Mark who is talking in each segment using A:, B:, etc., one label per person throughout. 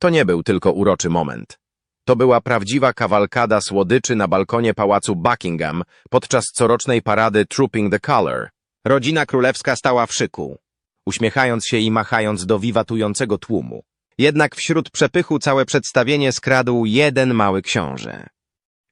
A: To nie był tylko uroczy moment. To była prawdziwa kawalkada słodyczy na balkonie pałacu Buckingham podczas corocznej parady Trooping the Colour. Rodzina królewska stała w szyku, uśmiechając się i machając do wiwatującego tłumu. Jednak wśród przepychu całe przedstawienie skradł jeden mały książę.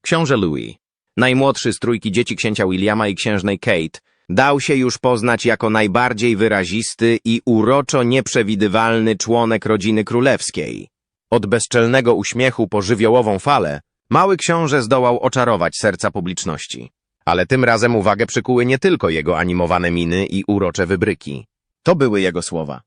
A: Książę Louis, najmłodszy z trójki dzieci księcia Williama i księżnej Kate, dał się już poznać jako najbardziej wyrazisty i uroczo nieprzewidywalny członek rodziny królewskiej. Od bezczelnego uśmiechu po żywiołową falę, mały książę zdołał oczarować serca publiczności. Ale tym razem uwagę przykuły nie tylko jego animowane miny i urocze wybryki. To były jego słowa.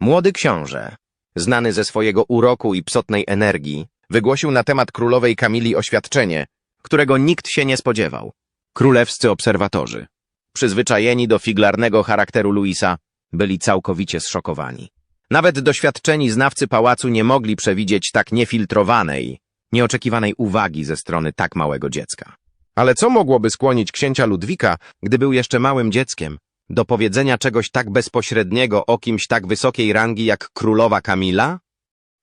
A: Młody książę, znany ze swojego uroku i psotnej energii, wygłosił na temat królowej Kamili oświadczenie, którego nikt się nie spodziewał. Królewscy obserwatorzy, przyzwyczajeni do figlarnego charakteru Luisa, byli całkowicie zszokowani. Nawet doświadczeni znawcy pałacu nie mogli przewidzieć tak niefiltrowanej, nieoczekiwanej uwagi ze strony tak małego dziecka. Ale co mogłoby skłonić księcia Ludwika, gdy był jeszcze małym dzieckiem, do powiedzenia czegoś tak bezpośredniego o kimś tak wysokiej rangi jak królowa Kamila?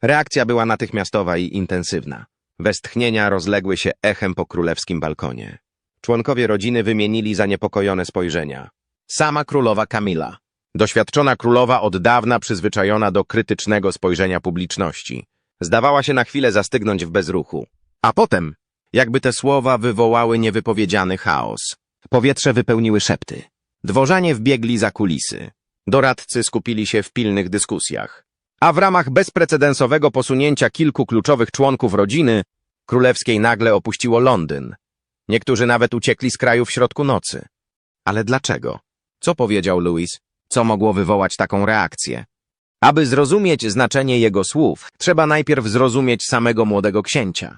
A: Reakcja była natychmiastowa i intensywna. Westchnienia rozległy się echem po królewskim balkonie. Członkowie rodziny wymienili zaniepokojone spojrzenia. Sama królowa Kamila, doświadczona królowa od dawna przyzwyczajona do krytycznego spojrzenia publiczności, zdawała się na chwilę zastygnąć w bezruchu. A potem, jakby te słowa wywołały niewypowiedziany chaos. Powietrze wypełniły szepty. Dworzanie wbiegli za kulisy. Doradcy skupili się w pilnych dyskusjach. A w ramach bezprecedensowego posunięcia kilku kluczowych członków rodziny królewskiej nagle opuściło Londyn. Niektórzy nawet uciekli z kraju w środku nocy. Ale dlaczego? Co powiedział Louis? Co mogło wywołać taką reakcję? Aby zrozumieć znaczenie jego słów, trzeba najpierw zrozumieć samego młodego księcia.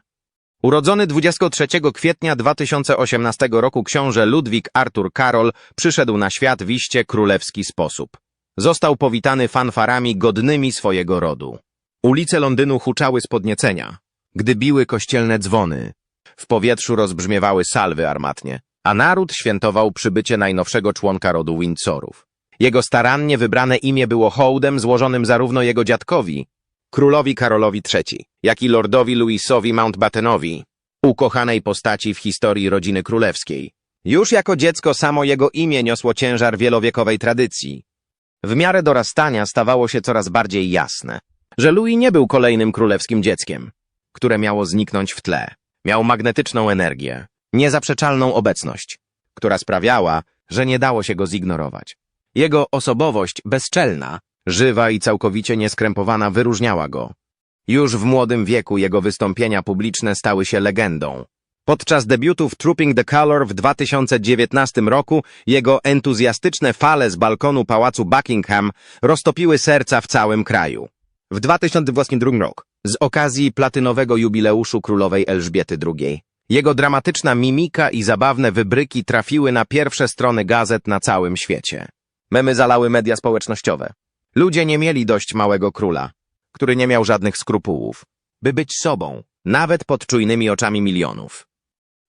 A: Urodzony 23 kwietnia 2018 roku książę Ludwik Artur Karol przyszedł na świat w iście królewski sposób. Został powitany fanfarami godnymi swojego rodu. Ulice Londynu huczały z podniecenia, gdy biły kościelne dzwony. W powietrzu rozbrzmiewały salwy armatnie, a naród świętował przybycie najnowszego członka rodu Windsorów. Jego starannie wybrane imię było hołdem złożonym zarówno jego dziadkowi, królowi Karolowi III, jak i lordowi Louisowi Mountbattenowi, ukochanej postaci w historii rodziny królewskiej. Już jako dziecko samo jego imię niosło ciężar wielowiekowej tradycji. W miarę dorastania stawało się coraz bardziej jasne, że Louis nie był kolejnym królewskim dzieckiem, które miało zniknąć w tle. Miał magnetyczną energię, niezaprzeczalną obecność, która sprawiała, że nie dało się go zignorować. Jego osobowość bezczelna, żywa i całkowicie nieskrępowana wyróżniała go. Już w młodym wieku jego wystąpienia publiczne stały się legendą. Podczas debiutu w Trooping the Colour w 2019 roku jego entuzjastyczne fale z balkonu pałacu Buckingham roztopiły serca w całym kraju. W 2022 roku, z okazji platynowego jubileuszu królowej Elżbiety II, jego dramatyczna mimika i zabawne wybryki trafiły na pierwsze strony gazet na całym świecie. Memy zalały media społecznościowe. Ludzie nie mieli dość małego króla, który nie miał żadnych skrupułów, by być sobą, nawet pod czujnymi oczami milionów.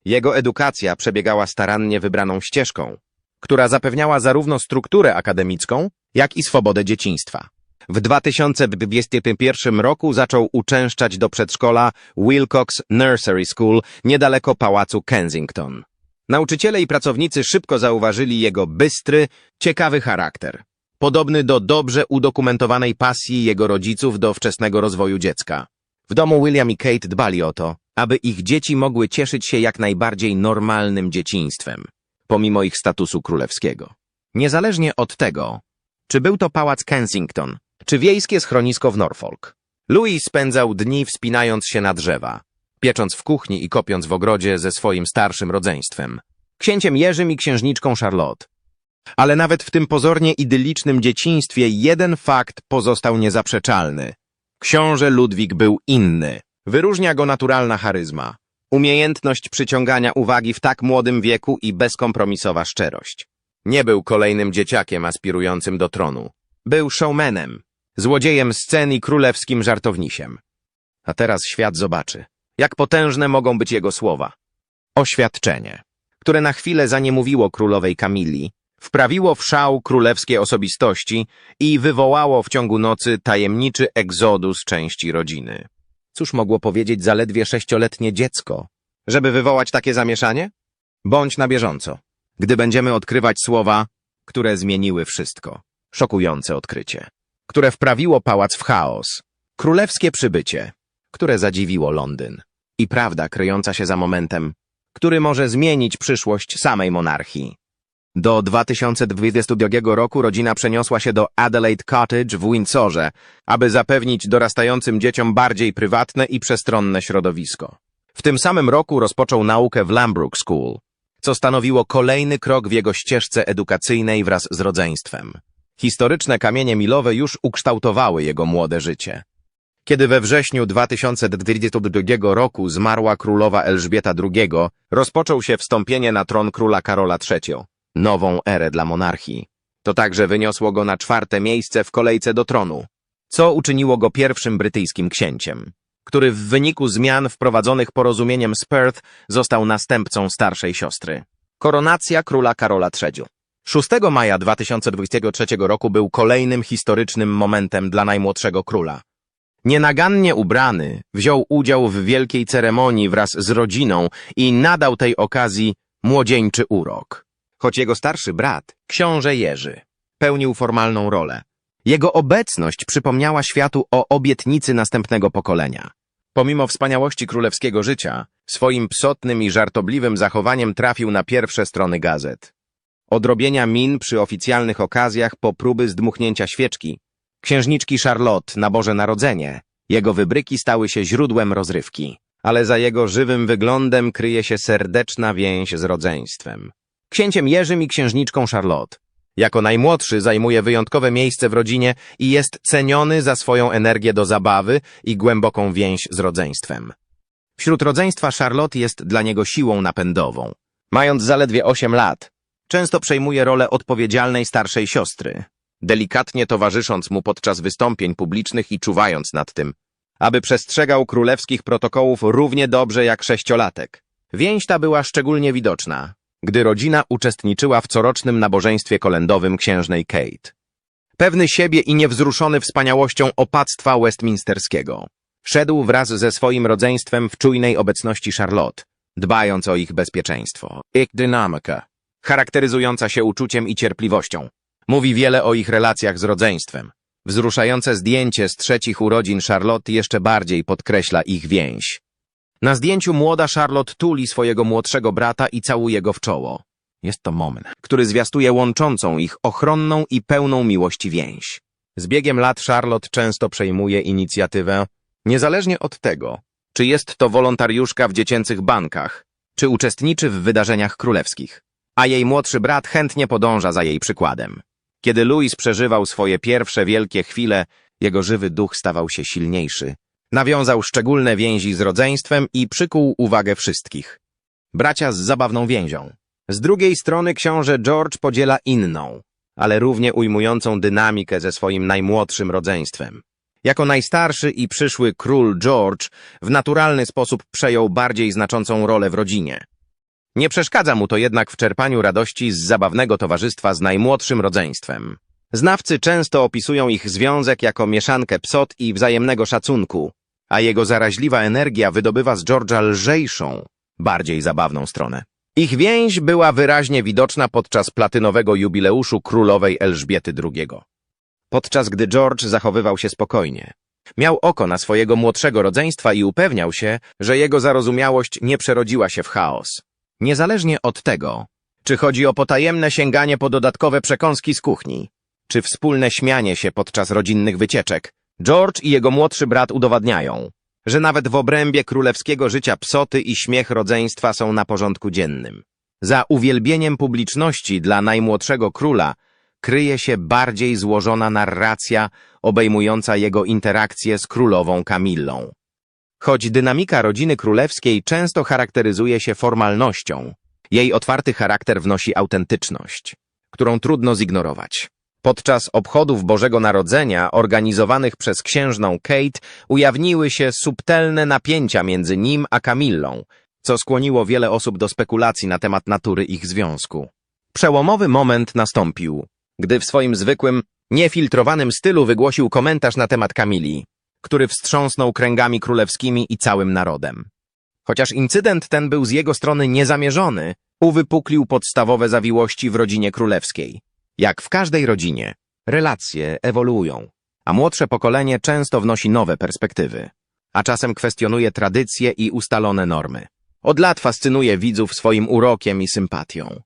A: Jego edukacja przebiegała starannie wybraną ścieżką, która zapewniała zarówno strukturę akademicką, jak i swobodę dzieciństwa. W 2021 roku zaczął uczęszczać do przedszkola Wilcox Nursery School niedaleko pałacu Kensington. Nauczyciele i pracownicy szybko zauważyli jego bystry, ciekawy charakter, podobny do dobrze udokumentowanej pasji jego rodziców do wczesnego rozwoju dziecka. W domu William i Kate dbali o to, aby ich dzieci mogły cieszyć się jak najbardziej normalnym dzieciństwem, pomimo ich statusu królewskiego. Niezależnie od tego, czy był to pałac Kensington, czy wiejskie schronisko w Norfolk. Louis spędzał dni wspinając się na drzewa, piecząc w kuchni i kopiąc w ogrodzie ze swoim starszym rodzeństwem, księciem Jerzym i księżniczką Charlotte. Ale nawet w tym pozornie idylicznym dzieciństwie jeden fakt pozostał niezaprzeczalny. Książę Ludwik był inny. Wyróżnia go naturalna charyzma, umiejętność przyciągania uwagi w tak młodym wieku i bezkompromisowa szczerość. Nie był kolejnym dzieciakiem aspirującym do tronu. Był showmanem, złodziejem scen i królewskim żartownisiem. A teraz świat zobaczy, jak potężne mogą być jego słowa. Oświadczenie, które na chwilę zaniemówiło królowej Kamili, wprawiło w szał królewskie osobistości i wywołało w ciągu nocy tajemniczy egzodus części rodziny. Cóż mogło powiedzieć zaledwie sześcioletnie dziecko? Żeby wywołać takie zamieszanie? Bądź na bieżąco, gdy będziemy odkrywać słowa, które zmieniły wszystko. Szokujące odkrycie, które wprawiło pałac w chaos. Królewskie przybycie, które zadziwiło Londyn. I prawda kryjąca się za momentem, który może zmienić przyszłość samej monarchii. Do 2022 roku rodzina przeniosła się do Adelaide Cottage w Windsorze, aby zapewnić dorastającym dzieciom bardziej prywatne i przestronne środowisko. W tym samym roku rozpoczął naukę w Lambrook School, co stanowiło kolejny krok w jego ścieżce edukacyjnej wraz z rodzeństwem. Historyczne kamienie milowe już ukształtowały jego młode życie. Kiedy we wrześniu 2022 roku zmarła królowa Elżbieta II, rozpoczął się wstąpienie na tron króla Karola III, nową erę dla monarchii. To także wyniosło go na czwarte miejsce w kolejce do tronu, co uczyniło go pierwszym brytyjskim księciem, który w wyniku zmian wprowadzonych porozumieniem z Perth został następcą starszej siostry. Koronacja króla Karola III. 6 maja 2023 roku był kolejnym historycznym momentem dla najmłodszego króla. Nienagannie ubrany, wziął udział w wielkiej ceremonii wraz z rodziną i nadał tej okazji młodzieńczy urok. Choć jego starszy brat, książę Jerzy, pełnił formalną rolę. Jego obecność przypomniała światu o obietnicy następnego pokolenia. Pomimo wspaniałości królewskiego życia, swoim psotnym i żartobliwym zachowaniem trafił na pierwsze strony gazet. Odrobienia min przy oficjalnych okazjach po próby zdmuchnięcia świeczki, księżniczki Charlotte na Boże Narodzenie, jego wybryki stały się źródłem rozrywki. Ale za jego żywym wyglądem kryje się serdeczna więź z rodzeństwem. Księciem Jerzym i księżniczką Charlotte. Jako najmłodszy zajmuje wyjątkowe miejsce w rodzinie i jest ceniony za swoją energię do zabawy i głęboką więź z rodzeństwem. Wśród rodzeństwa Charlotte jest dla niego siłą napędową. Mając zaledwie 8 lat, często przejmuje rolę odpowiedzialnej starszej siostry, delikatnie towarzysząc mu podczas wystąpień publicznych i czuwając nad tym, aby przestrzegał królewskich protokołów równie dobrze jak sześciolatek. Więź ta była szczególnie widoczna, gdy rodzina uczestniczyła w corocznym nabożeństwie kolędowym księżnej Kate. Pewny siebie i niewzruszony wspaniałością opactwa westminsterskiego. Szedł wraz ze swoim rodzeństwem w czujnej obecności Charlotte, dbając o ich bezpieczeństwo. Ich dynamika, charakteryzująca się uczuciem i cierpliwością. Mówi wiele o ich relacjach z rodzeństwem. Wzruszające zdjęcie z trzecich urodzin Charlotte jeszcze bardziej podkreśla ich więź. Na zdjęciu młoda Charlotte tuli swojego młodszego brata i całuje go w czoło. Jest to moment, który zwiastuje łączącą ich ochronną i pełną miłości więź. Z biegiem lat Charlotte często przejmuje inicjatywę, niezależnie od tego, czy jest to wolontariuszka w dziecięcych bankach, czy uczestniczy w wydarzeniach królewskich. A jej młodszy brat chętnie podąża za jej przykładem. Kiedy Louis przeżywał swoje pierwsze wielkie chwile, jego żywy duch stawał się silniejszy. Nawiązał szczególne więzi z rodzeństwem i przykuł uwagę wszystkich. Bracia z zabawną więzią. Z drugiej strony książę George podziela inną, ale równie ujmującą dynamikę ze swoim najmłodszym rodzeństwem. Jako najstarszy i przyszły król George w naturalny sposób przejął bardziej znaczącą rolę w rodzinie. Nie przeszkadza mu to jednak w czerpaniu radości z zabawnego towarzystwa z najmłodszym rodzeństwem. Znawcy często opisują ich związek jako mieszankę psot i wzajemnego szacunku, a jego zaraźliwa energia wydobywa z George'a lżejszą, bardziej zabawną stronę. Ich więź była wyraźnie widoczna podczas platynowego jubileuszu królowej Elżbiety II. Podczas gdy George zachowywał się spokojnie. Miał oko na swojego młodszego rodzeństwa i upewniał się, że jego zarozumiałość nie przerodziła się w chaos. Niezależnie od tego, czy chodzi o potajemne sięganie po dodatkowe przekąski z kuchni, czy wspólne śmianie się podczas rodzinnych wycieczek, George i jego młodszy brat udowadniają, że nawet w obrębie królewskiego życia psoty i śmiech rodzeństwa są na porządku dziennym. Za uwielbieniem publiczności dla najmłodszego króla kryje się bardziej złożona narracja obejmująca jego interakcje z królową Kamillą. Choć dynamika rodziny królewskiej często charakteryzuje się formalnością, jej otwarty charakter wnosi autentyczność, którą trudno zignorować. Podczas obchodów Bożego Narodzenia organizowanych przez księżną Kate ujawniły się subtelne napięcia między nim a Kamillą, co skłoniło wiele osób do spekulacji na temat natury ich związku. Przełomowy moment nastąpił, gdy w swoim zwykłym, niefiltrowanym stylu wygłosił komentarz na temat Kamili, który wstrząsnął kręgami królewskimi i całym narodem. Chociaż incydent ten był z jego strony niezamierzony, uwypuklił podstawowe zawiłości w rodzinie królewskiej. Jak w każdej rodzinie, relacje ewoluują, a młodsze pokolenie często wnosi nowe perspektywy, a czasem kwestionuje tradycje i ustalone normy. Od lat fascynuje widzów swoim urokiem i sympatią.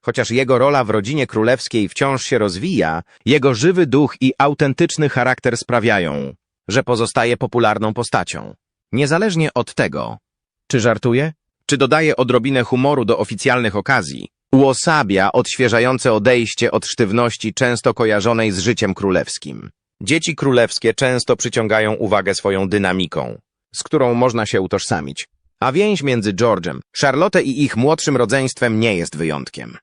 A: Chociaż jego rola w rodzinie królewskiej wciąż się rozwija, jego żywy duch i autentyczny charakter sprawiają, że pozostaje popularną postacią. Niezależnie od tego, czy żartuje, czy dodaje odrobinę humoru do oficjalnych okazji, uosabia odświeżające odejście od sztywności często kojarzonej z życiem królewskim. Dzieci królewskie często przyciągają uwagę swoją dynamiką, z którą można się utożsamić. A więź między George'em, Charlotte i ich młodszym rodzeństwem nie jest wyjątkiem.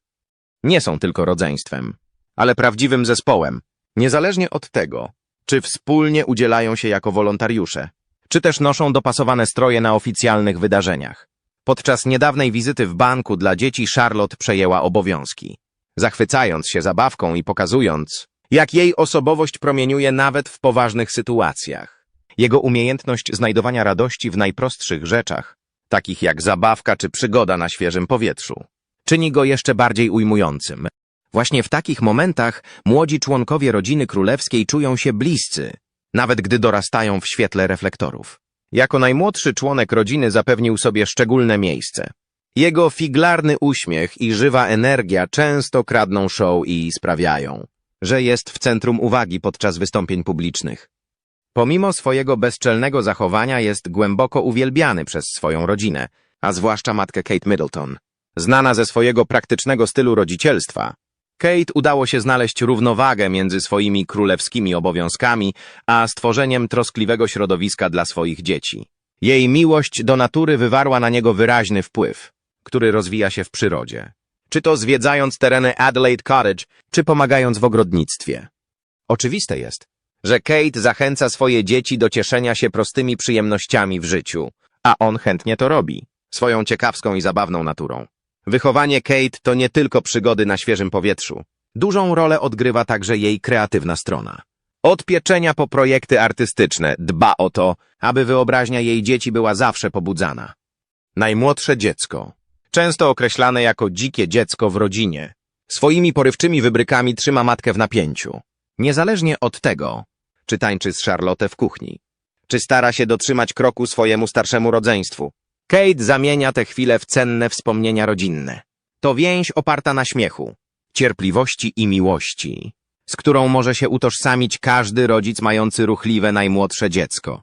A: Nie są tylko rodzeństwem, ale prawdziwym zespołem, niezależnie od tego, czy wspólnie udzielają się jako wolontariusze, czy też noszą dopasowane stroje na oficjalnych wydarzeniach. Podczas niedawnej wizyty w banku dla dzieci Charlotte przejęła obowiązki, zachwycając się zabawką i pokazując, jak jej osobowość promieniuje nawet w poważnych sytuacjach. Jego umiejętność znajdowania radości w najprostszych rzeczach, takich jak zabawka czy przygoda na świeżym powietrzu, czyni go jeszcze bardziej ujmującym. Właśnie w takich momentach młodzi członkowie rodziny królewskiej czują się bliscy, nawet gdy dorastają w świetle reflektorów. Jako najmłodszy członek rodziny zapewnił sobie szczególne miejsce. Jego figlarny uśmiech i żywa energia często kradną show i sprawiają, że jest w centrum uwagi podczas wystąpień publicznych. Pomimo swojego bezczelnego zachowania jest głęboko uwielbiany przez swoją rodzinę, a zwłaszcza matkę Kate Middleton. Znana ze swojego praktycznego stylu rodzicielstwa, Kate udało się znaleźć równowagę między swoimi królewskimi obowiązkami, a stworzeniem troskliwego środowiska dla swoich dzieci. Jej miłość do natury wywarła na niego wyraźny wpływ, który rozwija się w przyrodzie. Czy to zwiedzając tereny Adelaide Cottage, czy pomagając w ogrodnictwie. Oczywiste jest, że Kate zachęca swoje dzieci do cieszenia się prostymi przyjemnościami w życiu, a on chętnie to robi, swoją ciekawską i zabawną naturą. Wychowanie Kate to nie tylko przygody na świeżym powietrzu. Dużą rolę odgrywa także jej kreatywna strona. Od pieczenia po projekty artystyczne dba o to, aby wyobraźnia jej dzieci była zawsze pobudzana. Najmłodsze dziecko, często określane jako dzikie dziecko w rodzinie, swoimi porywczymi wybrykami trzyma matkę w napięciu. Niezależnie od tego, czy tańczy z Charlotte w kuchni, czy stara się dotrzymać kroku swojemu starszemu rodzeństwu. Kate zamienia te chwile w cenne wspomnienia rodzinne. To więź oparta na śmiechu, cierpliwości i miłości, z którą może się utożsamić każdy rodzic mający ruchliwe najmłodsze dziecko.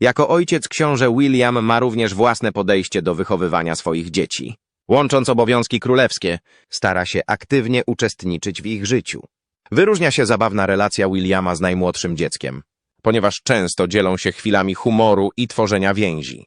A: Jako ojciec książę William ma również własne podejście do wychowywania swoich dzieci. Łącząc obowiązki królewskie, stara się aktywnie uczestniczyć w ich życiu. Wyróżnia się zabawna relacja Williama z najmłodszym dzieckiem, ponieważ często dzielą się chwilami humoru i tworzenia więzi.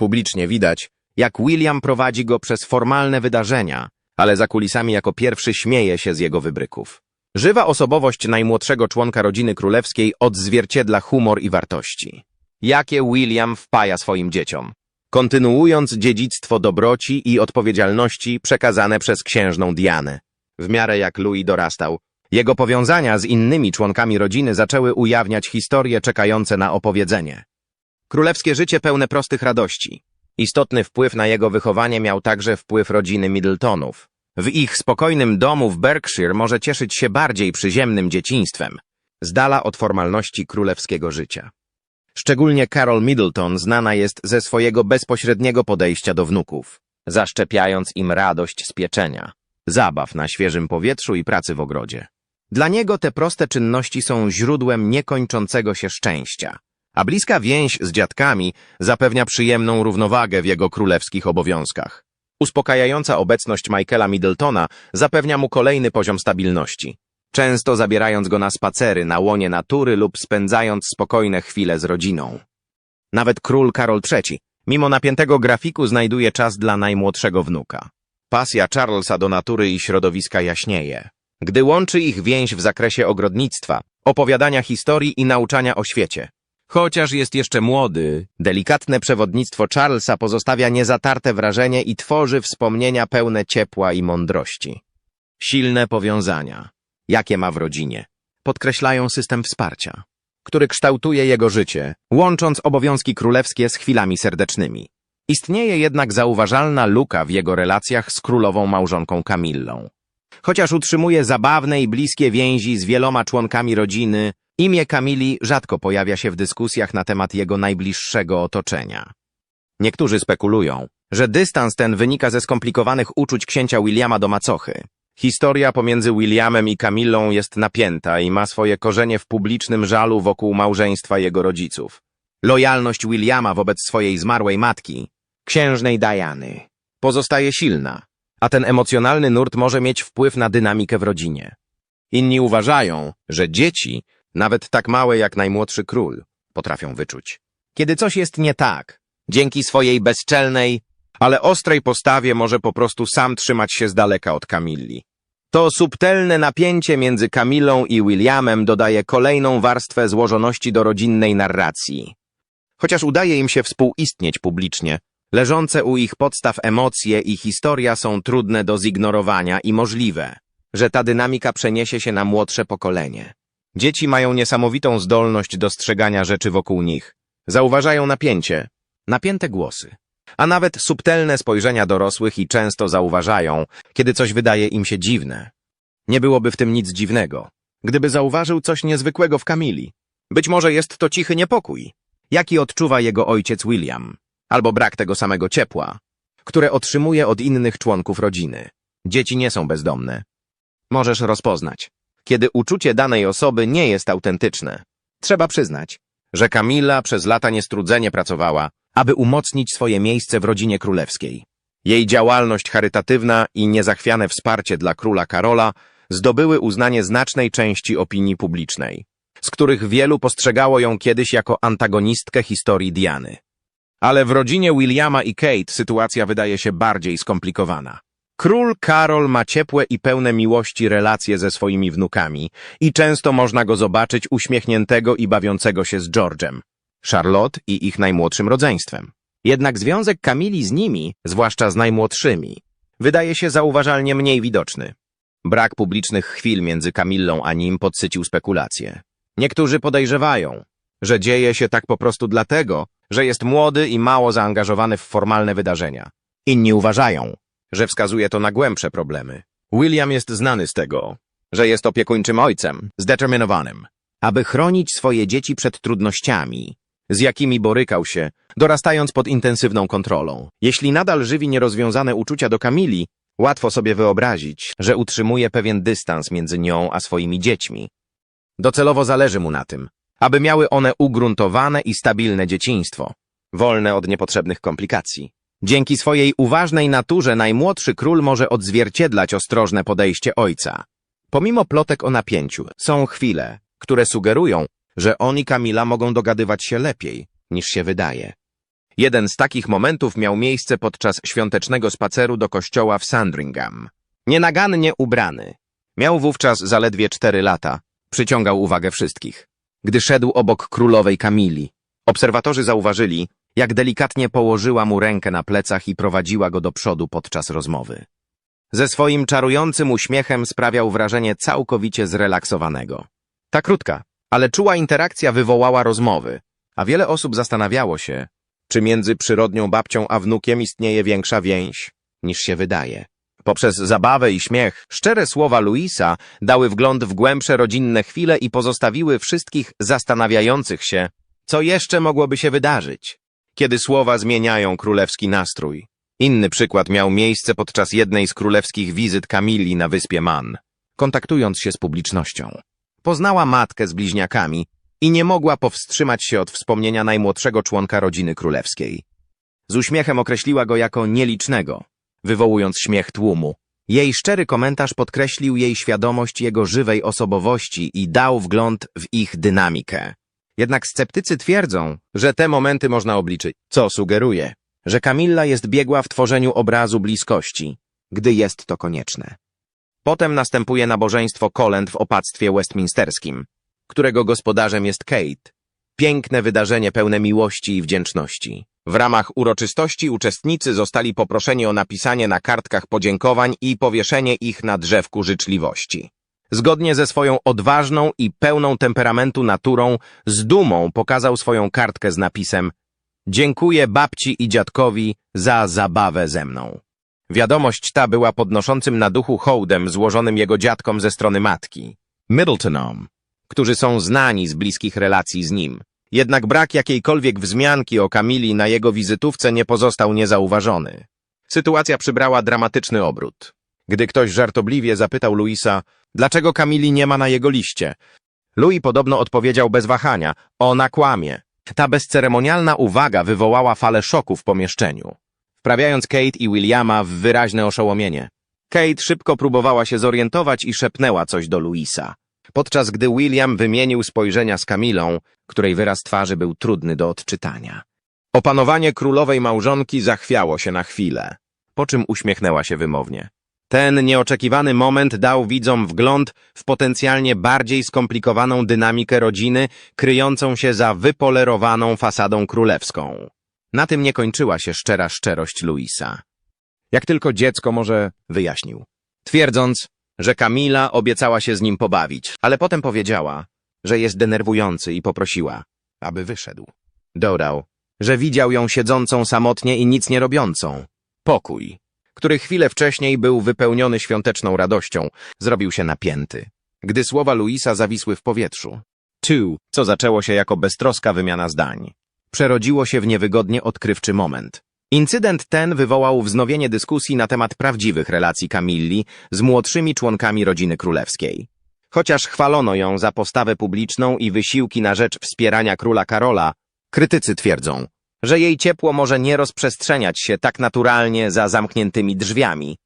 A: Publicznie widać, jak William prowadzi go przez formalne wydarzenia, ale za kulisami jako pierwszy śmieje się z jego wybryków. Żywa osobowość najmłodszego członka rodziny królewskiej odzwierciedla humor i wartości. Jakie William wpaja swoim dzieciom, kontynuując dziedzictwo dobroci i odpowiedzialności przekazane przez księżną Dianę. W miarę jak Louis dorastał, jego powiązania z innymi członkami rodziny zaczęły ujawniać historie czekające na opowiedzenie. Królewskie życie pełne prostych radości. Istotny wpływ na jego wychowanie miał także wpływ rodziny Middletonów. W ich spokojnym domu w Berkshire może cieszyć się bardziej przyziemnym dzieciństwem, z dala od formalności królewskiego życia. Szczególnie Carol Middleton znana jest ze swojego bezpośredniego podejścia do wnuków, zaszczepiając im radość z pieczenia, zabaw na świeżym powietrzu i pracy w ogrodzie. Dla niego te proste czynności są źródłem niekończącego się szczęścia, a bliska więź z dziadkami zapewnia przyjemną równowagę w jego królewskich obowiązkach. Uspokajająca obecność Michaela Middletona zapewnia mu kolejny poziom stabilności, często zabierając go na spacery na łonie natury lub spędzając spokojne chwile z rodziną. Nawet król Karol III, mimo napiętego grafiku, znajduje czas dla najmłodszego wnuka. Pasja Charlesa do natury i środowiska jaśnieje, gdy łączy ich więź w zakresie ogrodnictwa, opowiadania historii i nauczania o świecie. Chociaż jest jeszcze młody, delikatne przewodnictwo Charlesa pozostawia niezatarte wrażenie i tworzy wspomnienia pełne ciepła i mądrości. Silne powiązania, jakie ma w rodzinie, podkreślają system wsparcia, który kształtuje jego życie, łącząc obowiązki królewskie z chwilami serdecznymi. Istnieje jednak zauważalna luka w jego relacjach z królową małżonką Kamillą. Chociaż utrzymuje zabawne i bliskie więzi z wieloma członkami rodziny, imię Kamili rzadko pojawia się w dyskusjach na temat jego najbliższego otoczenia. Niektórzy spekulują, że dystans ten wynika ze skomplikowanych uczuć księcia Williama do macochy. Historia pomiędzy Williamem i Kamillą jest napięta i ma swoje korzenie w publicznym żalu wokół małżeństwa jego rodziców. Lojalność Williama wobec swojej zmarłej matki, księżnej Diany, pozostaje silna, a ten emocjonalny nurt może mieć wpływ na dynamikę w rodzinie. Inni uważają, że dzieci, nawet tak małe jak najmłodszy król, potrafią wyczuć. Kiedy coś jest nie tak, dzięki swojej bezczelnej, ale ostrej postawie może po prostu sam trzymać się z daleka od Kamilli. To subtelne napięcie między Kamilą i Williamem dodaje kolejną warstwę złożoności do rodzinnej narracji. Chociaż udaje im się współistnieć publicznie, leżące u ich podstaw emocje i historia są trudne do zignorowania i możliwe, że ta dynamika przeniesie się na młodsze pokolenie. Dzieci mają niesamowitą zdolność dostrzegania rzeczy wokół nich. Zauważają napięcie, napięte głosy, a nawet subtelne spojrzenia dorosłych i często zauważają, kiedy coś wydaje im się dziwne. Nie byłoby w tym nic dziwnego, gdyby zauważył coś niezwykłego w Kamili. Być może jest to cichy niepokój, jaki odczuwa jego ojciec William, albo brak tego samego ciepła, które otrzymuje od innych członków rodziny. Dzieci nie są bezdomne. Możesz rozpoznać, kiedy uczucie danej osoby nie jest autentyczne. Trzeba przyznać, że Kamila przez lata niestrudzenie pracowała, aby umocnić swoje miejsce w rodzinie królewskiej. Jej działalność charytatywna i niezachwiane wsparcie dla króla Karola zdobyły uznanie znacznej części opinii publicznej, z których wielu postrzegało ją kiedyś jako antagonistkę historii Diany. Ale w rodzinie Williama i Kate sytuacja wydaje się bardziej skomplikowana. Król Karol ma ciepłe i pełne miłości relacje ze swoimi wnukami i często można go zobaczyć uśmiechniętego i bawiącego się z George'em, Charlotte i ich najmłodszym rodzeństwem. Jednak związek Kamili z nimi, zwłaszcza z najmłodszymi, wydaje się zauważalnie mniej widoczny. Brak publicznych chwil między Kamillą a nim podsycił spekulacje. Niektórzy podejrzewają, że dzieje się tak po prostu dlatego, że jest młody i mało zaangażowany w formalne wydarzenia. Inni uważają, że wskazuje to na głębsze problemy. William jest znany z tego, że jest opiekuńczym ojcem, zdeterminowanym, aby chronić swoje dzieci przed trudnościami, z jakimi borykał się, dorastając pod intensywną kontrolą. Jeśli nadal żywi nierozwiązane uczucia do Kamili, łatwo sobie wyobrazić, że utrzymuje pewien dystans między nią a swoimi dziećmi. Docelowo zależy mu na tym, aby miały one ugruntowane i stabilne dzieciństwo, wolne od niepotrzebnych komplikacji. Dzięki swojej uważnej naturze najmłodszy król może odzwierciedlać ostrożne podejście ojca. Pomimo plotek o napięciu, są chwile, które sugerują, że on i Kamila mogą dogadywać się lepiej, niż się wydaje. Jeden z takich momentów miał miejsce podczas świątecznego spaceru do kościoła w Sandringham. Nienagannie ubrany. Miał wówczas zaledwie cztery lata. Przyciągał uwagę wszystkich. Gdy szedł obok królowej Kamili, obserwatorzy zauważyli, jak delikatnie położyła mu rękę na plecach i prowadziła go do przodu podczas rozmowy. Ze swoim czarującym uśmiechem sprawiał wrażenie całkowicie zrelaksowanego. Ta krótka, ale czuła interakcja wywołała rozmowy, a wiele osób zastanawiało się, czy między przyrodnią babcią a wnukiem istnieje większa więź, niż się wydaje. Poprzez zabawę i śmiech, szczere słowa Luisa dały wgląd w głębsze rodzinne chwile i pozostawiły wszystkich zastanawiających się, co jeszcze mogłoby się wydarzyć, kiedy słowa zmieniają królewski nastrój. Inny przykład miał miejsce podczas jednej z królewskich wizyt Kamili na wyspie Man. Kontaktując się z publicznością, poznała matkę z bliźniakami i nie mogła powstrzymać się od wspomnienia najmłodszego członka rodziny królewskiej. Z uśmiechem określiła go jako nielicznego, wywołując śmiech tłumu. Jej szczery komentarz podkreślił jej świadomość jego żywej osobowości i dał wgląd w ich dynamikę. Jednak sceptycy twierdzą, że te momenty można obliczyć, co sugeruje, że Kamilla jest biegła w tworzeniu obrazu bliskości, gdy jest to konieczne. Potem następuje nabożeństwo kolęd w opactwie westminsterskim, którego gospodarzem jest Kate. Piękne wydarzenie pełne miłości i wdzięczności. W ramach uroczystości uczestnicy zostali poproszeni o napisanie na kartkach podziękowań i powieszenie ich na drzewku życzliwości. Zgodnie ze swoją odważną i pełną temperamentu naturą, z dumą pokazał swoją kartkę z napisem Dziękuję babci i dziadkowi za zabawę ze mną. Wiadomość ta była podnoszącym na duchu hołdem złożonym jego dziadkom ze strony matki, Middletonom, którzy są znani z bliskich relacji z nim. Jednak brak jakiejkolwiek wzmianki o Kamili na jego wizytówce nie pozostał niezauważony. Sytuacja przybrała dramatyczny obrót. Gdy ktoś żartobliwie zapytał Luisa, dlaczego Kamili nie ma na jego liście, Louis podobno odpowiedział bez wahania, ona kłamie. Ta bezceremonialna uwaga wywołała falę szoku w pomieszczeniu, wprawiając Kate i Williama w wyraźne oszołomienie. Kate szybko próbowała się zorientować i szepnęła coś do Louisa, podczas gdy William wymienił spojrzenia z Kamilą, której wyraz twarzy był trudny do odczytania. Opanowanie królowej małżonki zachwiało się na chwilę, po czym uśmiechnęła się wymownie. Ten nieoczekiwany moment dał widzom wgląd w potencjalnie bardziej skomplikowaną dynamikę rodziny, kryjącą się za wypolerowaną fasadą królewską. Na tym nie kończyła się szczera szczerość Luisa. Jak tylko dziecko może wyjaśnił. Twierdząc, że Kamila obiecała się z nim pobawić, ale potem powiedziała, że jest denerwujący i poprosiła, aby wyszedł. Dodał, że widział ją siedzącą samotnie i nic nie robiącą. Pokój, który chwilę wcześniej był wypełniony świąteczną radością, zrobił się napięty, gdy słowa Luisa zawisły w powietrzu. Tu, co zaczęło się jako beztroska wymiana zdań, przerodziło się w niewygodnie odkrywczy moment. Incydent ten wywołał wznowienie dyskusji na temat prawdziwych relacji Kamilli z młodszymi członkami rodziny królewskiej. Chociaż chwalono ją za postawę publiczną i wysiłki na rzecz wspierania króla Karola, krytycy twierdzą, że jej ciepło może nie rozprzestrzeniać się tak naturalnie za zamkniętymi drzwiami.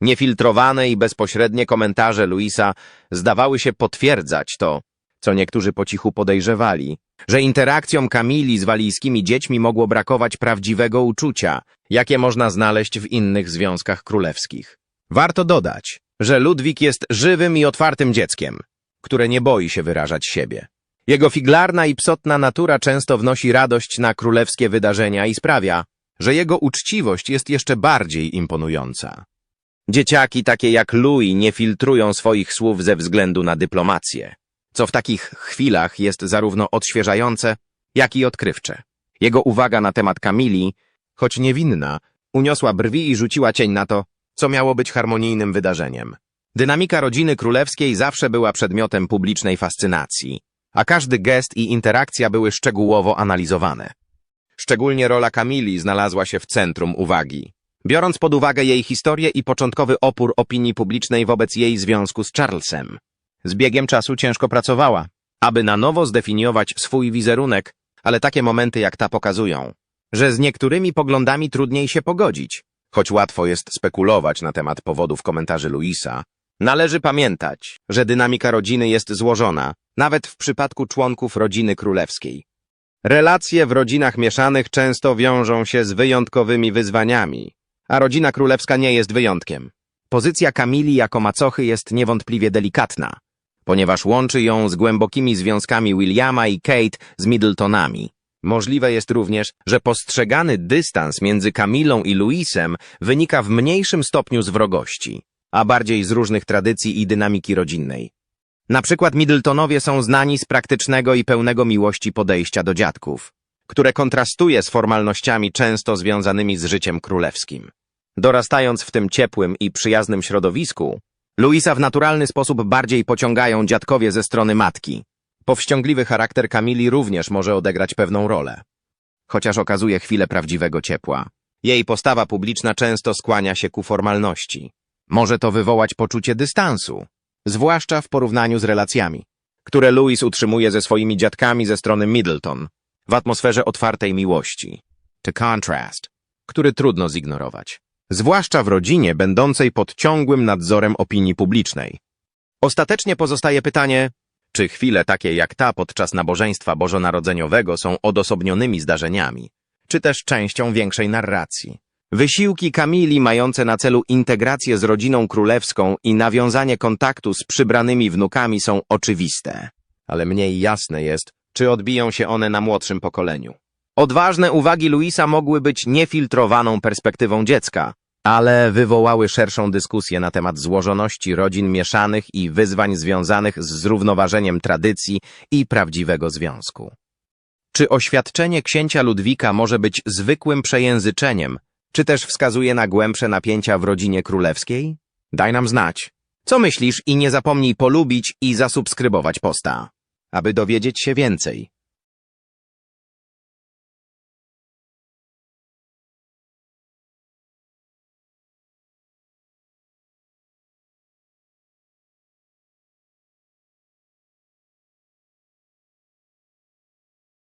A: Niefiltrowane i bezpośrednie komentarze Luisa zdawały się potwierdzać to, co niektórzy po cichu podejrzewali, że interakcjom Kamili z walijskimi dziećmi mogło brakować prawdziwego uczucia, jakie można znaleźć w innych związkach królewskich. Warto dodać, że Ludwik jest żywym i otwartym dzieckiem, które nie boi się wyrażać siebie. Jego figlarna i psotna natura często wnosi radość na królewskie wydarzenia i sprawia, że jego uczciwość jest jeszcze bardziej imponująca. Dzieciaki takie jak Louis nie filtrują swoich słów ze względu na dyplomację, co w takich chwilach jest zarówno odświeżające, jak i odkrywcze. Jego uwaga na temat Kamili, choć niewinna, uniosła brwi i rzuciła cień na to, co miało być harmonijnym wydarzeniem. Dynamika rodziny królewskiej zawsze była przedmiotem publicznej fascynacji, a każdy gest i interakcja były szczegółowo analizowane. Szczególnie rola Kamili znalazła się w centrum uwagi. Biorąc pod uwagę jej historię i początkowy opór opinii publicznej wobec jej związku z Charlesem, z biegiem czasu ciężko pracowała, aby na nowo zdefiniować swój wizerunek, ale takie momenty jak ta pokazują, że z niektórymi poglądami trudniej się pogodzić. Choć łatwo jest spekulować na temat powodów komentarzy Luisa, należy pamiętać, że dynamika rodziny jest złożona, nawet w przypadku członków rodziny królewskiej. Relacje w rodzinach mieszanych często wiążą się z wyjątkowymi wyzwaniami, a rodzina królewska nie jest wyjątkiem. Pozycja Kamili jako macochy jest niewątpliwie delikatna, ponieważ łączy ją z głębokimi związkami Williama i Kate z Middletonami. Możliwe jest również, że postrzegany dystans między Kamilą i Louisem wynika w mniejszym stopniu z wrogości, a bardziej z różnych tradycji i dynamiki rodzinnej. Na przykład Middletonowie są znani z praktycznego i pełnego miłości podejścia do dziadków, które kontrastuje z formalnościami często związanymi z życiem królewskim. Dorastając w tym ciepłym i przyjaznym środowisku, Luisa w naturalny sposób bardziej pociągają dziadkowie ze strony matki. Powściągliwy charakter Kamili również może odegrać pewną rolę. Chociaż okazuje chwilę prawdziwego ciepła. Jej postawa publiczna często skłania się ku formalności. Może to wywołać poczucie dystansu, zwłaszcza w porównaniu z relacjami, które Louis utrzymuje ze swoimi dziadkami ze strony Middleton, w atmosferze otwartej miłości. To contrast, który trudno zignorować. Zwłaszcza w rodzinie będącej pod ciągłym nadzorem opinii publicznej. Ostatecznie pozostaje pytanie, czy chwile takie jak ta podczas nabożeństwa bożonarodzeniowego są odosobnionymi zdarzeniami, czy też częścią większej narracji. Wysiłki Kamili mające na celu integrację z rodziną królewską i nawiązanie kontaktu z przybranymi wnukami są oczywiste, ale mniej jasne jest, czy odbiją się one na młodszym pokoleniu. Odważne uwagi Luisa mogły być niefiltrowaną perspektywą dziecka, ale wywołały szerszą dyskusję na temat złożoności rodzin mieszanych i wyzwań związanych z zrównoważeniem tradycji i prawdziwego związku. Czy oświadczenie księcia Ludwika może być zwykłym przejęzyczeniem, czy też wskazuje na głębsze napięcia w rodzinie królewskiej? Daj nam znać. Co myślisz i nie zapomnij polubić i zasubskrybować posta, aby dowiedzieć się więcej.